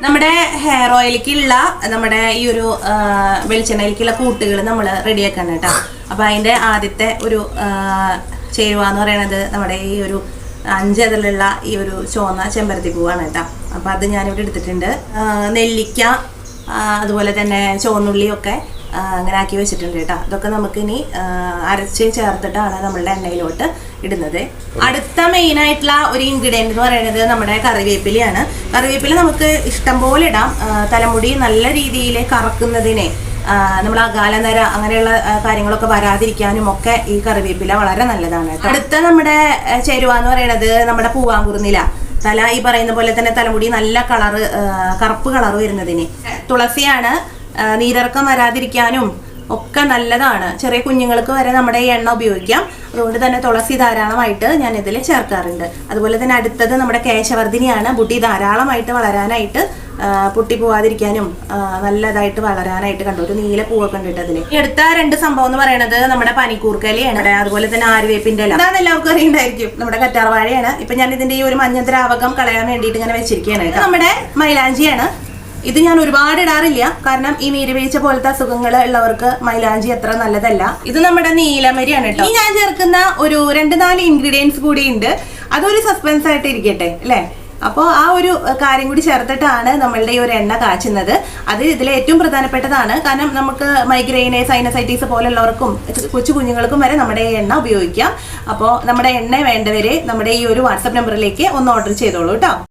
നമ്മുടെ ഹെയർ ഓയിലേക്കുള്ള നമ്മുടെ ഈ ഒരു വെളിച്ചെണ്ണയിലേക്കുള്ള കൂട്ടുകൾ നമ്മൾ റെഡിയാക്കണം കേട്ടോ. അപ്പൊ അതിന്റെ ആദ്യത്തെ ഒരു ചേരുവ എന്ന് പറയുന്നത് നമ്മുടെ ഈ ഒരു അഞ്ചതിലുള്ള ഈ ഒരു ചുവന്ന ചെമ്പരത്തി പൂവാണ് കേട്ടോ. അപ്പൊ അത് ഞാനിവിടെ എടുത്തിട്ടുണ്ട്. നെല്ലിക്ക അതുപോലെ തന്നെ ചുവന്നുള്ളിയൊക്കെ അങ്ങനെ ആക്കി വെച്ചിട്ടുണ്ട് കേട്ടോ. ഇതൊക്കെ നമുക്ക് ഇനി ആ, അരച്ച് ചേർത്തിട്ടാണ് നമ്മളുടെ എണ്ണയിലോട്ട് ഇടുന്നത്. അടുത്ത മെയിൻ ആയിട്ടുള്ള ഒരു ഇൻഗ്രീഡിയന്റ് എന്ന് പറയുന്നത് നമ്മുടെ കറിവേപ്പിലയാണ്. കറിവേപ്പില നമുക്ക് ഇഷ്ടം പോലെ ഇടാം തലമുടി നല്ല രീതിയിൽ കറക്കുന്നതിനെ നമ്മൾ അകാലനര അങ്ങനെയുള്ള കാര്യങ്ങളൊക്കെ വരാതിരിക്കാനും ഒക്കെ ഈ കറിവേപ്പില വളരെ നല്ലതാണ് അടുത്ത നമ്മുടെ ചേരുവ എന്ന് പറയുന്നത് നമ്മുടെ പൂവാങ്കുറുന്നില തല ഈ പറയുന്ന പോലെ തന്നെ തലമുടി നല്ല കളറ് കറുപ്പ് കളർ വരുന്നതിന്. തുളസിയാണ് നീരിറക്കം വരാതിരിക്കാനും ഒക്കെ നല്ലതാണ്. ചെറിയ കുഞ്ഞുങ്ങൾക്ക് വരെ നമ്മുടെ ഈ എണ്ണ ഉപയോഗിക്കാം. അതുകൊണ്ട് തന്നെ തുളസി ധാരാളമായിട്ട് ഞാൻ ഇതിൽ ചേർക്കാറുണ്ട്. അതുപോലെ തന്നെ അടുത്തത് നമ്മുടെ കേശവർദ്ധിനിയാണ്. ബുട്ടി ധാരാളമായിട്ട് വളരാനായിട്ട് പൊട്ടി പോവാതിരിക്കാനും നല്ലതായിട്ട് വളരാനായിട്ട് കണ്ടു. ഒരു നീല പൂവൊക്കെ കണ്ടിട്ട് അതിൽ അടുത്ത രണ്ട് സംഭവം എന്ന് പറയുന്നത് നമ്മുടെ പനിക്കൂർക്കലയാണ് അതുപോലെ തന്നെ ആര്യവേപ്പിന്റെ ഇല. അതാണ് എല്ലാവർക്കും അറിയണ്ടായിരിക്കും നമ്മുടെ കറ്റാർവാഴയാണ്. ഇപ്പൊ ഞാൻ ഇതിന്റെ ഈ ഒരു മഞ്ഞ ദ്രാവകം കളയാൻ വേണ്ടിയിട്ട് ഇങ്ങനെ വെച്ചിരിക്കുകയാണ്. നമ്മുടെ മൈലാഞ്ചിയാണ്. ഇത് ഞാൻ ഒരുപാട് ഇടാറില്ല. കാരണം ഈ നീരുവീഴ്ച പോലത്തെ അസുഖങ്ങൾ ഉള്ളവർക്ക് മൈലാഞ്ചി അത്ര നല്ലതല്ല. ഇത് നമ്മുടെ നീലമരിയാണ് കേട്ടോ ഈ ഞാൻ ചേർക്കുന്ന ഒരു രണ്ട് നാല് ഇൻഗ്രീഡിയൻസ് കൂടി ഉണ്ട് അതൊരു സസ്പെൻസ് ആയിട്ട് ഇരിക്കട്ടെ അല്ലേ? അപ്പോൾ ആ ഒരു കാര്യം കൂടി ചേർത്തിട്ടാണ് നമ്മളുടെ ഈ ഒരു എണ്ണ കാച്ചുന്നത്. അത് ഇതിലെ ഏറ്റവും പ്രധാനപ്പെട്ടതാണ്. കാരണം നമുക്ക് മൈഗ്രെയിന് സൈനസൈറ്റീസ് പോലുള്ളവർക്കും കൊച്ചു കുഞ്ഞുങ്ങൾക്കും വരെ നമ്മുടെ ഈ എണ്ണ ഉപയോഗിക്കാം. അപ്പോൾ നമ്മുടെ എണ്ണ വേണ്ടവരെ നമ്മുടെ ഈ ഒരു വാട്സപ്പ് നമ്പറിലേക്ക് ഒന്ന് ഓർഡർ ചെയ്തോളൂ കേട്ടോ